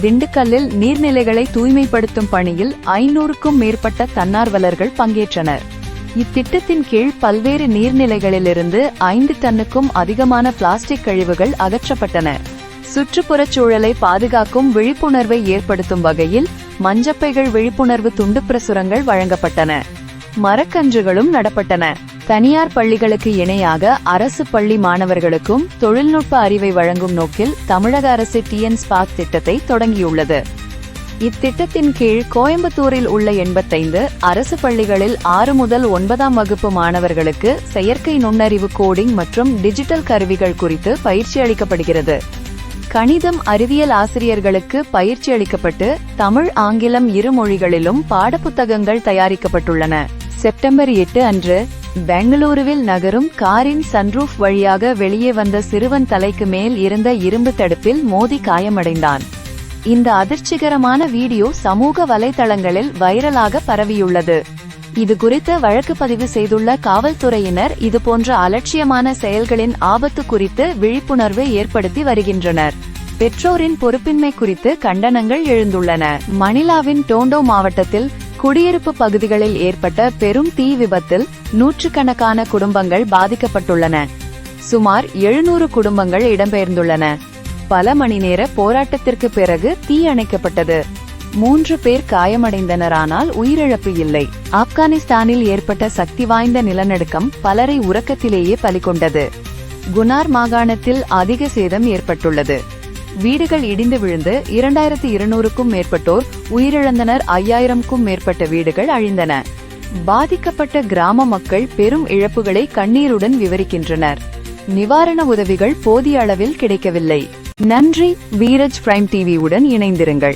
திண்டுக்கல்லில் நீர்நிலைகளை தூய்மைப்படுத்தும் பணியில் ஐநூறுக்கும் மேற்பட்ட தன்னார்வலர்கள் பங்கேற்றனர். இத்திட்டத்தின் கீழ் பல்வேறு நீர்நிலைகளிலிருந்து ஐந்து டன்னுக்கும் அதிகமான பிளாஸ்டிக் கழிவுகள் அகற்றப்பட்டன. சுற்றுப்புறச் சூழலை பாதுகாக்கும் விழிப்புணர்வை ஏற்படுத்தும் வகையில் மஞ்சப்பைகள் விழிப்புணர்வு துண்டு பிரசுரங்கள் வழங்கப்பட்டன. மரக்கன்றுகளும் நடப்பட்டன. தனியார் பள்ளிகளுக்கு இணையாக அரசு பள்ளி மாணவர்களுக்கும் தொழில்நுட்ப அறிவை வழங்கும் நோக்கில் தமிழக அரசு டிஎன் ஸ்பாக் திட்டத்தை தொடங்கியுள்ளது. இத்திட்டத்தின் கீழ் கோயம்புத்தூரில் உள்ள எண்பத்தைந்து அரசு பள்ளிகளில் ஆறு முதல் ஒன்பதாம் வகுப்பு மாணவர்களுக்கு செயற்கை நுண்ணறிவு கோடிங் மற்றும் டிஜிட்டல் கருவிகள் குறித்து பயிற்சி அளிக்கப்படுகிறது. கணிதம் அறிவியல் ஆசிரியர்களுக்கு பயிற்சி அளிக்கப்பட்டு தமிழ் ஆங்கிலம் இரு மொழிகளிலும் பாடப்புத்தகங்கள் தயாரிக்கப்பட்டுள்ளன. செப்டம்பர் எட்டு அன்று பெங்களூருவில் நகரும் காரின் சன்ரூஃப் வழியாக வெளியே வந்த சிறுவன் தலைக்கு மேல் இருந்த இரும்பு தடுப்பில் மோதி காயமடைந்தான். இந்த அதிர்ச்சிகரமான வீடியோ சமூக வலைதளங்களில் வைரலாக பரவியுள்ளது. இது குறித்து வழக்கு பதிவு செய்துள்ள காவல்துறையினர் இதுபோன்ற அலட்சியமான செயல்களின் ஆபத்து குறித்து விழிப்புணர்வு ஏற்படுத்தி வருகின்றனர். பெற்றோரின் பொறுப்பின்மை குறித்து கண்டனங்கள் எழுந்துள்ளன. மணிலாவின் டோண்டோ மாவட்டத்தில் குடியிருப்பு பகுதிகளில் ஏற்பட்ட பெரும் தீ விபத்தில் நூற்றுக்கணக்கான குடும்பங்கள் பாதிக்கப்பட்டுள்ளன. சுமார் எழுநூறு குடும்பங்கள் இடம்பெயர்ந்துள்ளன. பல மணி நேர போராட்டத்திற்கு பிறகு தீ அணைக்கப்பட்டது. மூன்று பேர் காயமடைந்தனரானால் உயிரிழப்பு இல்லை. ஆப்கானிஸ்தானில் ஏற்பட்ட சக்தி வாய்ந்த நிலநடுக்கம் பலரை உறக்கத்திலேயே பலிகொண்டது. குனார் மாகாணத்தில் அதிக சேதம் ஏற்பட்டுள்ளது. வீடுகள் இடிந்து விழுந்து இரண்டாயிரத்தி இருநூறுக்கும் மேற்பட்டோர் உயிரிழந்தனர் ஐயாயிரம்க்கும் மேற்பட்ட வீடுகள் அழிந்தன. பாதிக்கப்பட்ட கிராம மக்கள் பெரும் இழப்புகளை கண்ணீருடன் விவரிக்கின்றனர். நிவாரண உதவிகள் போதிய அளவில் கிடைக்கவில்லை. நன்றி வீரஜ் பிரைம் டிவியுடன் இணைந்திருங்கள்.